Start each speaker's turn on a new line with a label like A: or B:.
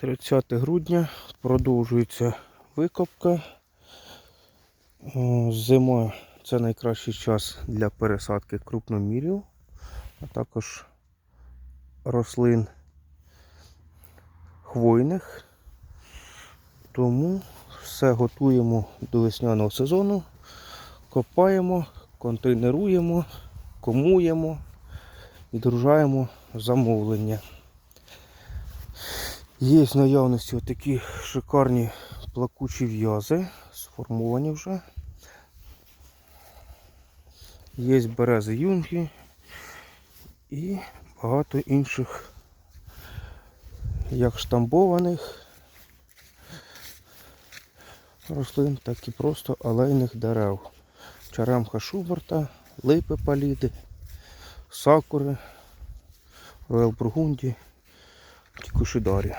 A: 30 грудня продовжується викопка. Зима це найкращий час для пересадки крупномірів, а також рослин хвойних. Тому все готуємо до весняного сезону, копаємо, контейнеруємо, комуємо, відгружаємо замовлення. Є в наявності отакі шикарні плакучі в'язи, сформовані вже. Є берези юнги і багато інших, як штамбованих рослин, так і просто алейних дерев. Черемха Шуберта, липи паліди, сакури, роял Бургунді, Kikuchi Doria.